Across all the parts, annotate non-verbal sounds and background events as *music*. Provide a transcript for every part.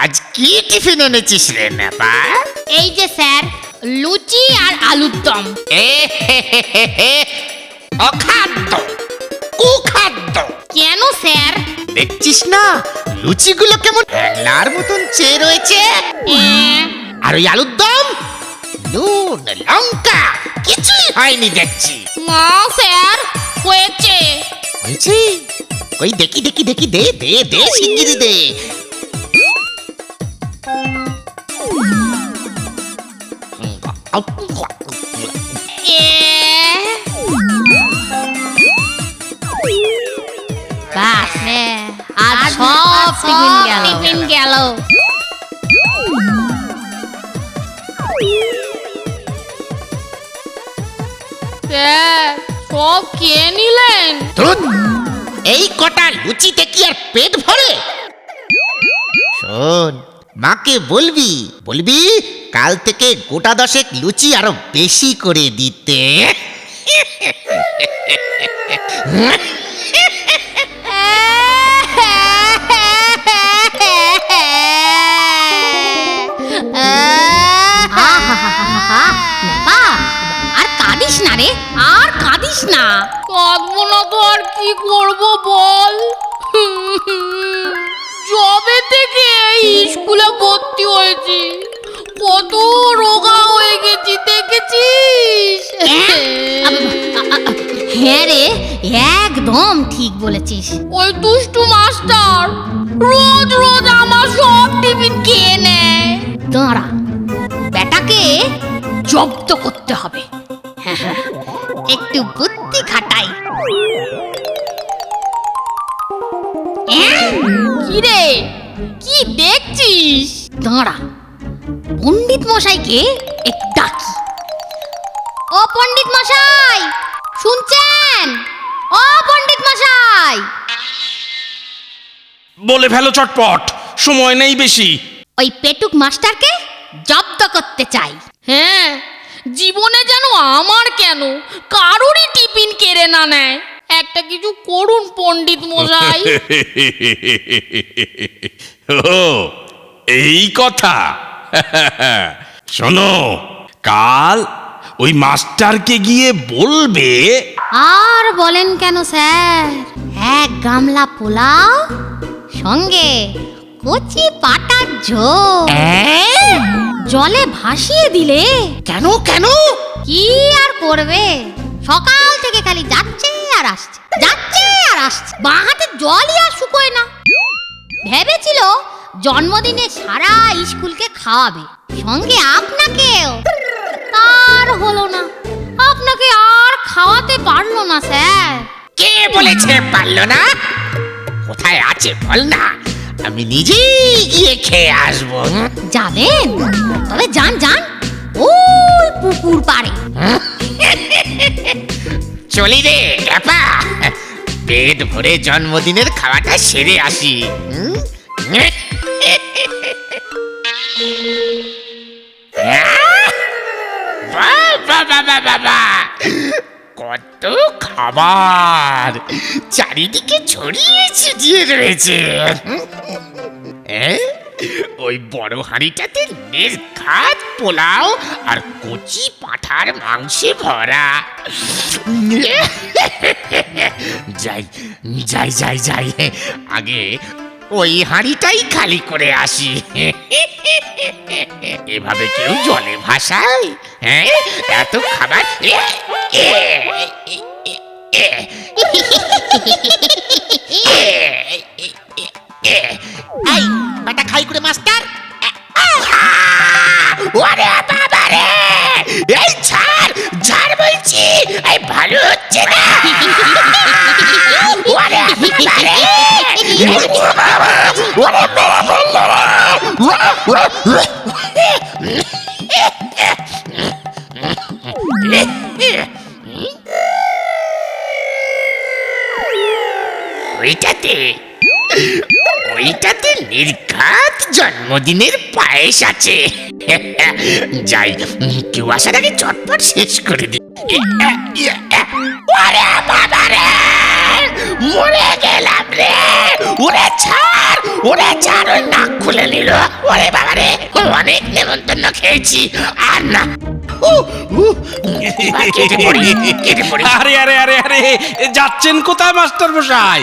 আজ কি টিফিন এনেছিস রে নেপা? এই যে স্যার লুচি আর আলুর দম। অখাদ্য কুখাদ্য। কেন স্যার? দেখছিস না লুচিগুলো কেমন হ্যাংলার মতন চেয়ে রয়েছে? আর ওই আলুর দম? নুন লঙ্কা কিছুই হয়নি দেখছি। না স্যার হয়েছে। হয়েছে? ওই দেখি দেখি দেখি দে দে দে শিগগিরি দে। বাস আজ সব টিফিন গেল টিফিন গেল। স্যার সব কে নিলেন? এই কটা লুচিতে কি আর পেট ভরে? শোন, মাকে বলবি বলবি, কাল থেকে গোটা দশেক লুচি আরও বেশি করে দিতে। কাঁদবো না তো আর কি করব বল? জবে থেকে এই স্কুলে ভর্তি হয়েছি। কত রোগা হয়ে গেছি দেখেছিস? হ্যাঁ রে একদম ঠিক বলেছিস। ওই দুষ্টু মাস্টার রোজ রোজ আমার সব টিফিন খেয়ে নেয়। দাঁড়া বেটাকে জব্দ করতে হবে। একটু বুদ্ধি খাটাই। কিরে? কি দেখছিস? দাঁড়া। পণ্ডিত মশাইকে একটু ডাকি। ও পণ্ডিত মশাই শুনছেন? ও পণ্ডিত মশাই। বলে ফেলো চটপট সময় নেই বেশি। ওই পেটুক মাস্টারকে জব্দ করতে চাই। হ্যাঁ জীবনে যেন আমার কেন? কারোরই টিফিন কেড়ে না নেয়। একটা কিছু করুন পণ্ডিত মশাই। *laughs* ও এই কথা। *laughs* শোনো কাল ওই মাস্টারকে গিয়ে বলবে। আর বলেন কেন স্যার? এক গামলা পোলাও সঙ্গে কচি পাটার ঝোল। জলে ভাসিয়ে দিলে। কেন কেন? কি আর করবে? সকাল থেকে খালি যাচ্ছে আর আসছে যাচ্ছে আর আসছে। বাঁ হাতে জলই আর শুকোয় না। ভেবেছিল জন্মদিনে সারা স্কুলকে খাওয়াবে। সঙ্গে আপনাকেও। তার হলো না। আপনাকে আর খাওয়াতে পারল না স্যার। কে বলেছে পারল না? কোথায় আছে বল না আমি নিজেই গিয়ে খেয়ে আসব? যাবেন। তবে যান যান। ওই পুকুর পাড়ে। চলি রে পেট ভরে জন্মদিনের খাওয়াটা সেরে আসি। কত খাবার। চারিদিকে ছড়িয়ে ছিটিয়ে রয়েছে। ওই বড় হাঁড়িটাতে নির্ঘাত পোলাও আর কচি পাঁঠার মাংসে ভরা যাই যাই যাই যাই আগে ওই হাঁড়িটাই খালি করে আসি এভাবে কেউ জলে ভাসায় হ্যাঁ এত খাবার খাই করে মাস্টার ওরে বাবা রে! এই ছাড় ঝাড় বলছি, এই ভালো হচ্ছে না। ওরে বাবা ওরে ওইটাতে জন্মদিনের পায়েস আছে। যাই, কেউ আসার আগে চটপট শেষ করে দি মরে গেলাম রে! ওরে ছাড়! ওরে ছাড়! ওই নাক খুলে নিল। ওরে বাবা রে! অনেক নেমন্তন্ন খেয়েছি। আর না। আরে আরে আরে আরে, যাচ্ছেন কোথায় মাস্টার মশাই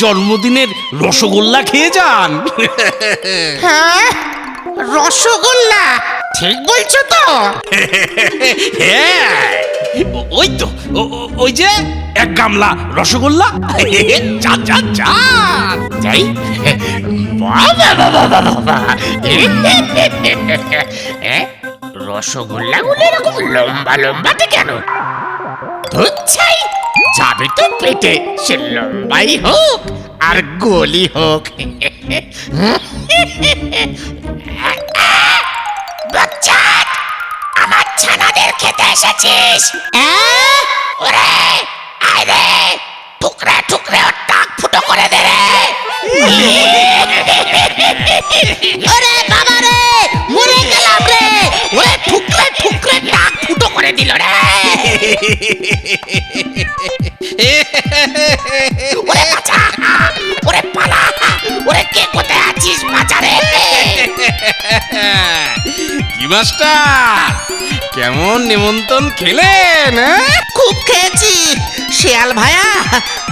জন্মদিনের রসগোল্লা খেয়ে যান। হ্যাঁ রসগোল্লা ঠিক বলছো তো। হ্যাঁ ওই তো ওই যে এক গামলা রসগোল্লা। যান যান যান যাই। রসগোল্লা গুলো এরকম লম্বা লম্বাতে কেন? ধুচ্ছাই যাবে তো পেটে সে লম্বাই হোক আর গলি হোক। বাচ্চা আমার ছানাদের খেতে এসেছিস? ওরে আয় রে টুকরে টুকরে ওর টাক ফুটো করে দে রে। ওরে বাবা রে মরে গেলাম রে। ওরে ঠুকরে ঠুকরে টাক ফুটো করে দিল রে। কি মাস্টার কেমন নিমন্ত্রণ খেলেন হ্যাঁ? খুব খেয়েছি। শিয়াল ভাইয়া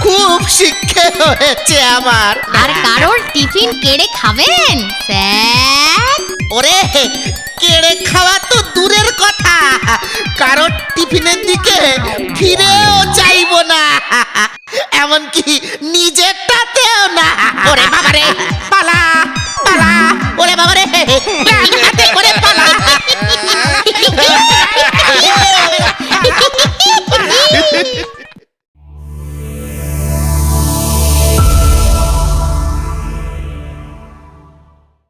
খুব শিক্ষা হয়েছে আমার। আর কারোর টিফিন কেড়ে খাবেন? স্যার? ওরে কেড়ে খাওয়া তো দূরের কথা। কারোর টিফিনের দিকে ফিরেও চাইব না। এমনকি নিজেরটাতেও না। ওরে বাবারে। পালা পালা ওরে বাবারে। *laughs*